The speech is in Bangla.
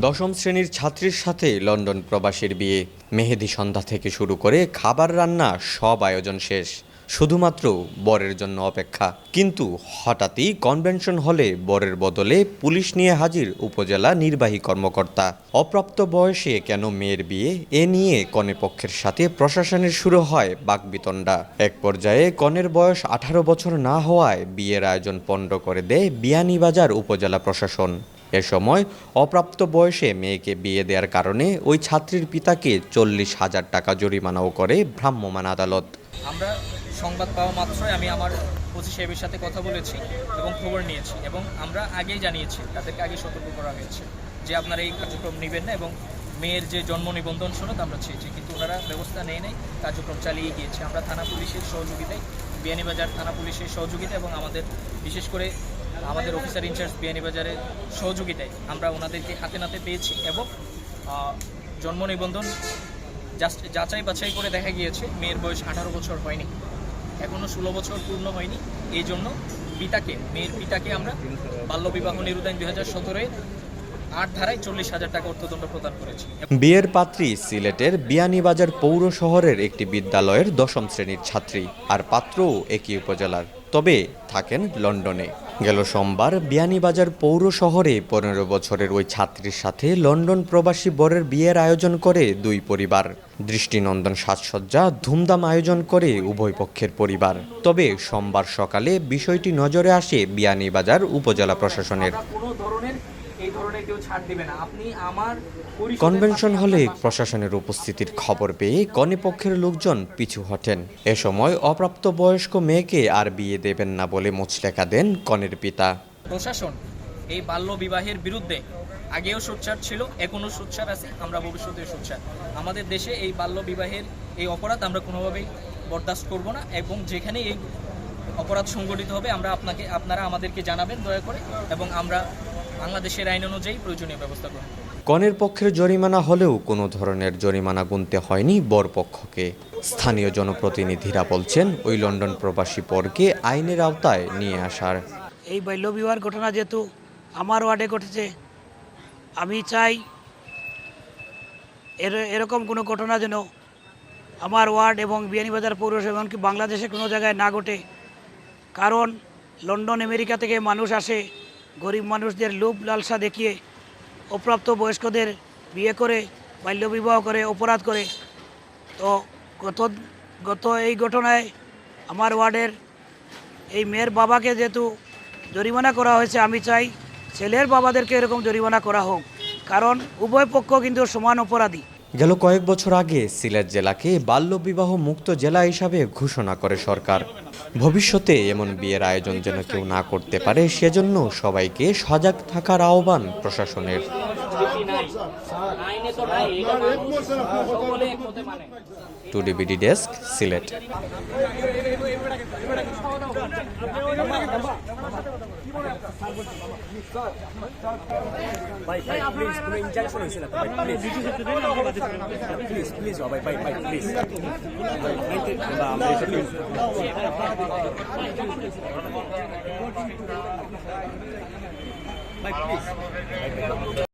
দশম শ্রেণির ছাত্রীর সাথে লন্ডন প্রবাসীর বিয়ে। মেহেদি সন্ধ্যা থেকে শুরু করে খাবার রান্না সব আয়োজন শেষ। শুধুমাত্র বরের জন্য অপেক্ষা। কিন্তু হঠাৎই কনভেনশন হলে বরের বদলে পুলিশ নিয়ে হাজির উপজেলা নির্বাহী কর্মকর্তা। অপ্রাপ্ত বয়সে কেন মেয়ের বিয়ে? এ নিয়ে কনে পক্ষের সাথে প্রশাসনের শুরু হয় বাকবিতণ্ডা। এক পর্যায়ে কনের বয়স আঠারো বছর না হওয়ায় বিয়ের আয়োজন পণ্ড করে দেয় বিয়ানীবাজার উপজেলা প্রশাসন। এ সময় অপ্রাপ্ত বয়সে মেয়েকে বিয়ে দেওয়ার কারণে ওই ছাত্রীর পিতাকে চল্লিশ হাজার টাকা জরিমানাও করে ভ্রাম্যমাণ আদালত। আমরা সংবাদ পাওয়া মাত্রই আমি আমার ওসি সাহেবের সাথে কথা বলেছি এবং খবর নিয়েছি এবং আমরা আগেই জানিয়েছি, তাদেরকে আগে সতর্ক করা হয়েছে যে আপনারা এই কার্যক্রম নেবেন না এবং মেয়ের যে জন্ম নিবন্ধন সনদ আমরা চেয়েছি, কিন্তু ওনারা ব্যবস্থা নেই নাই, কার্যক্রম চালিয়ে গিয়েছে। আমরা থানা পুলিশের সহযোগিতায় বিয়ানীবাজার থানা পুলিশের সহযোগিতা এবং আমাদের, বিশেষ করে আমাদের অফিসার ইনচার্জ বিয়ানীবাজারের সহযোগিতায় আমরা ওনাদেরকে হাতে নাতে পেয়েছি এবং জন্ম নিবন্ধন জাস্ট যাচাই বাছাই করে দেখা গিয়েছে, মেয়ের বয়স আঠারো বছর হয়নি এখনও ষোলো বছর পূর্ণ হয়নি। এই জন্য পিতাকে, মেয়ের পিতাকে আমরা বাল্যবিবাহ নিরুদান দুই হাজার সতেরোয় আট ধারায় চল্লিশ হাজার টাকা অর্থদণ্ড প্রদান করেছি। বিয়ের পাত্রী সিলেটের বিয়ানীবাজার পৌর শহরের একটি বিদ্যালয়ের দশম শ্রেণির ছাত্রী আর পাত্রও একই উপজেলার, তবে থাকেন লন্ডনে। গেল সোমবার বিয়ানীবাজার পৌর শহরে পনেরো বছরের ওই ছাত্রীর সাথে লন্ডন প্রবাসী বরের বিয়ের আয়োজন করে দুই পরিবার। দৃষ্টিনন্দন সাজসজ্জা, ধুমধাম আয়োজন করে উভয় পক্ষের পরিবার। তবে সোমবার সকালে বিষয়টি নজরে আসে বিয়ানীবাজার উপজেলা প্রশাসনের কোনো ধরনের এই ধরনের কেউ ছাড় দিবে না। আপনি আমার কনভেনশন হলে প্রশাসনের উপস্থিতির খবর পেয়ে কনে পক্ষের লোকজন পিছু হটেন। এ সময় অপ্রাপ্ত বয়স্ক মেয়েকে আর বিয়ে দেবেন না বলে মুচলেখা দেন কনের পিতা। প্রশাসন এই বাল্য বিবাহের বিরুদ্ধে আগেও সোচ্চার ছিল এখনও সোচ্চার আছে আমরা ভবিষ্যতে সোচ্চার। আমাদের দেশে এই বাল্য বিবাহের এই অপরাধ আমরা কোনোভাবেই বরদাস্ত করব না এবং যেখানে এই অপরাধ সংগঠিত হবে আমরা আপনাকে আপনারা আমাদেরকে জানাবেন দয়া করে এবং আমরা বাংলাদেশের আইন অনুযায়ী প্রয়োজনীয় ব্যবস্থা গ্রহণ করব কনের পক্ষের জরিমানা হলেও কোনো ধরনের জরিমানা গুনতে হয়নি বরপক্ষকে। স্থানীয় জনপ্রতিনিধিরা বলছেন ওই লন্ডন প্রবাসী পরকে আইনের আওতায় নিয়ে আসার। এই বাল্যবিবাহের ঘটনা যেহেতু আমার ওয়ার্ডে ঘটেছে আমি চাই এর এরকম কোনো ঘটনা যেন আমার ওয়ার্ড এবং বিয়ানীবাজার পৌরসভা এমনকি বাংলাদেশে কোনো জায়গায় না ঘটে। কারণ লন্ডন আমেরিকা থেকে মানুষ আসে গরিব মানুষদের লোভ লালসা দেখিয়ে অপ্রাপ্ত বয়স্কদের বিয়ে করে বাল্যবিবাহ করে, অপরাধ করে। তো গত গত এই ঘটনায় আমার ওয়ার্ডের এই মেয়ের বাবাকে যেহেতু জরিমানা করা হয়েছে, আমি চাই ছেলের বাবাদেরকে এরকম জরিমানা করা হোক। কারণ উভয় পক্ষ কিন্তু সমান অপরাধী। গেল কয়েক বছর আগে সিলেট জেলাকে বাল্যবিবাহ মুক্ত জেলা হিসাবে ঘোষণা করে সরকার। ভবিষ্যতে এমন বিয়ের আয়োজন যেন কেউ না করতে পারে, সেজন্য সবাইকে সজাগ থাকার আহ্বান প্রশাসনের। টুডিবিডি ডেস্ক, সিলেট। ভাই ভাই প্লিজ কোনো ইনজাংশন হয়েছে না ভাই প্লিজ প্লিজ ভাই ভাই ভাই প্লিজ ভাই প্লিজ